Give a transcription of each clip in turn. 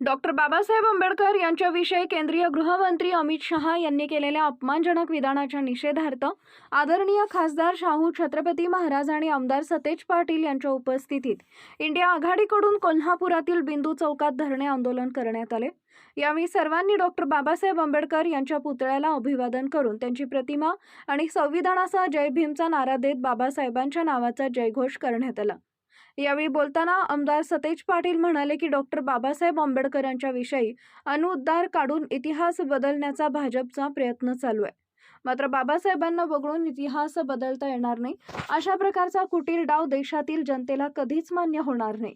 Doctor Babasaheb Ambedkar यांच्याविषयी केंद्रीय गृहमंत्री अमित शहा यांनी केलेल्या अपमानजनक विधानाच्या निषेधार्थ आदरणीय खासदार शाहू छत्रपती महाराज आणि आमदार सतेज पाटील यांच्या उपस्थितीत इंडिया आघाडीकडून कोल्हापुरातील बिंदू चौकात धरणे आंदोलन करण्यात आले. यावेळी सर्वांनी डॉक्टर बाबासाहेब आंबेडकर यांच्या पुतळ्याला अभिवादन करून त्यांची प्रतिमा आणि संविधानासह जय भीमचा नारा देत बाबासाहेबांच्या नावाचा जयघोष करण्यात आला. यावेळी बोलताना आमदार सतेज पाटील म्हणाले की डॉक्टर बाबासाहेब आंबेडकर यांच्याविषयी अनुद्धार काढून इतिहास बदलण्याचा भाजपचा प्रयत्न चालू आहे. मात्र बाबासाहेबांना वगळून इतिहास बदलता येणार नाही अशा प्रकारचा कुटील डाव देशातील जनतेला कधीच मान्य होणार नाही.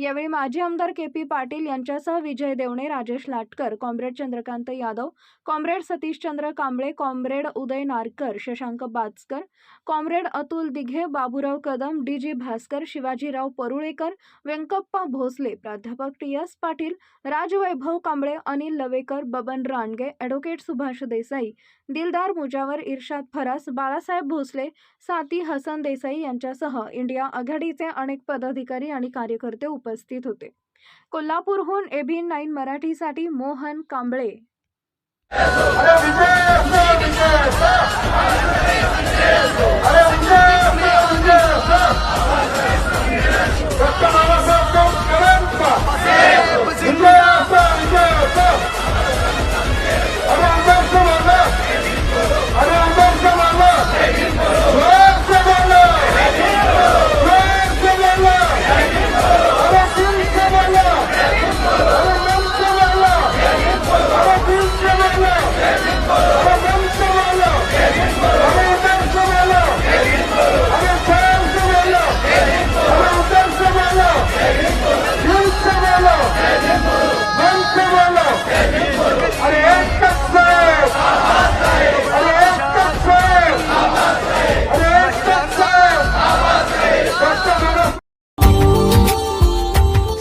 यावेळी माजी आमदार के पी पाटील यांच्यासह Vijay Devane Rajesh Latkar comrade Chandrakant Yadav comrade Satishchandra Kamble comrade Uday Narkar Shashank Bachkar comrade Atul Dighe Baburao Kadam D G Bhaskar Shivajirao Parulekar Vyankappa Bhosale प्राध्यापक T S Patil Rajvaibhav Kamble Anil Lavekar Baban Range advocate Subhash Desai Dildar Mujawar Irshad Faras Balasaheb Bhosale साती हसन देसाई यांच्यासह India आघाडीचे अनेक पदाधिकारी आणि कार्यकर्ते उपस्थित होते कोल्हापूरहून एबी नाईन मराठीसाठी Mohan Kamble